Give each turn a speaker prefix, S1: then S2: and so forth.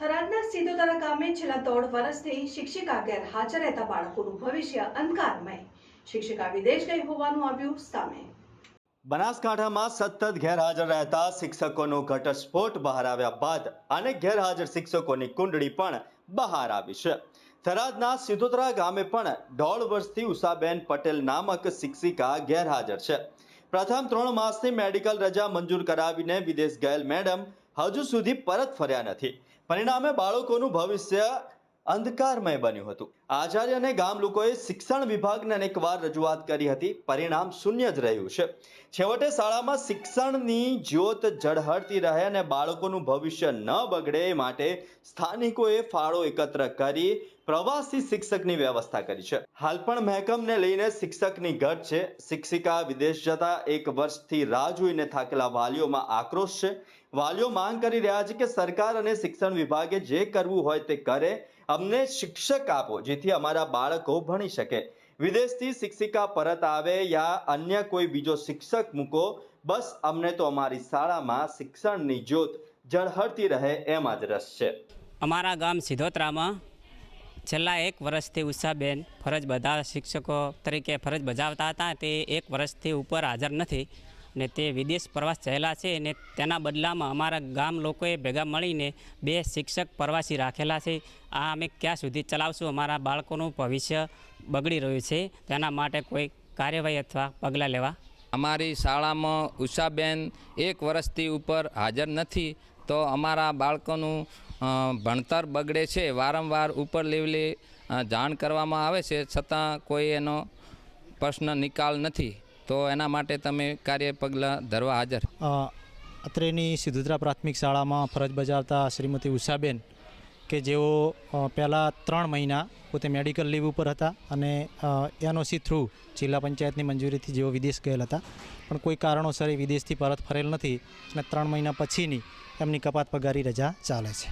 S1: થરાદના સિદોતરા ગામે છેલ્લા દોઢ વર્ષથી શિક્ષિકા ગેરહાજર રહેતા બાળકોનું ભવિષ્ય અંધકારમય. શિક્ષિકા વિદેશ ગઈ હોવાનું આવ્યું સામે.
S2: બનાસકાંઠામાં સતત ગેરહાજર રહેતા શિક્ષકોનો ઘટસ્ફોટ બહાર આવ્યા બાદ અનેક ગેરહાજર શિક્ષકોની કુંડળી પણ બહાર આવી છે. થરાદના સિધોતરા ગામે પણ દોઢ વર્ષથી ઉષાબેન પટેલ નામક શિક્ષિકા ગેરહાજર છે. પ્રથમ ત્રણ માસની મેડિકલ રજા મંજૂર કરાવીને વિદેશ ગયેલ મેડમ હજુ સુધી પરત ફર્યા નથી. પરિણામે બાળકોનું ભવિષ્ય અંધકારમય બન્યું હતું. આચાર્ય અને ગામ લોકોએ શિક્ષણ વિભાગને અનેકવાર રજૂઆત કરી હતી. પરિણામ શૂન્ય જ રહ્યું છે. છેવટે શાળામાં શિક્ષણની જ્યોત ઝળહળતી રહે અને બાળકોનું ભવિષ્ય ન બગડે માટે સ્થાનિકોએ ફાળો એકત્ર કરી પ્રવાસી શિક્ષકની વ્યવસ્થા કરી છે. હાલ પણ મહેકમને લઈને શિક્ષકની ઘટ છે. શિક્ષિકા વિદેશ જતા એક વર્ષથી રાહ જોઈને થાકેલા વાલીઓમાં આક્રોશ છે. વાલીઓ માંગ કરી રહ્યા છે કે સરકાર અને શિક્ષણ વિભાગે જે કરવું હોય તે કરે, અમને શિક્ષક આપો, જેથી અમારા બાળકો ભણી શકે. વિદેશથી શિક્ષિકા પરત આવે યા અન્ય કોઈ બીજો શિક્ષક મૂકો, બસ અમને તો અમારી શાળામાં શિક્ષણની જ્યોત ઝળહળતી રહે એમ જ રસ છે.
S3: અમારા ગામ સિધોતરામાં છેલ્લા એક વર્ષથી ઉષાબેન ફરજ બધા શિક્ષકો તરીકે ફરજ બજાવતા હતા, તે એક વર્ષથી ઉપર હાજર નથી. ને તે વિદેશ પ્રવાસ થયેલા છે ને તેના બદલામાં અમારા ગામ લોકોએ ભેગા મળીને બે શિક્ષક પ્રવાસી રાખેલા છે. આ અમે ક્યાં સુધી ચલાવશું? અમારા બાળકોનું ભવિષ્ય બગડી રહ્યું છે. તેના માટે કોઈ કાર્યવાહી અથવા પગલાં લેવા?
S4: અમારી શાળામાં ઉષાબેન એક વર્ષથી ઉપર હાજર નથી, તો અમારા બાળકોનું ભણતર બગડે છે. વારંવાર ઉપર લેવલે જાણ કરવામાં આવે છે, છતાં કોઈ એનો પ્રશ્ન નિકાલ નથી. તો એના માટે તમે કાર્ય પગલાં ધરવા હાજર.
S5: અત્રેની સિદ્ધુદ્રા પ્રાથમિક શાળામાં ફરજ બજાવતા શ્રીમતી ઉષાબેન કે જેઓ પહેલાં ત્રણ મહિના પોતે મેડિકલ લીવ ઉપર હતા અને એનઓસી થ્રુ જિલ્લા પંચાયતની મંજૂરીથી જેઓ વિદેશ ગયેલ હતા. પણ કોઈ કારણોસર એ વિદેશથી પરત ફરેલ નથી અને ત્રણ મહિના પછીની એમની કપાત પગારી રજા ચાલે છે.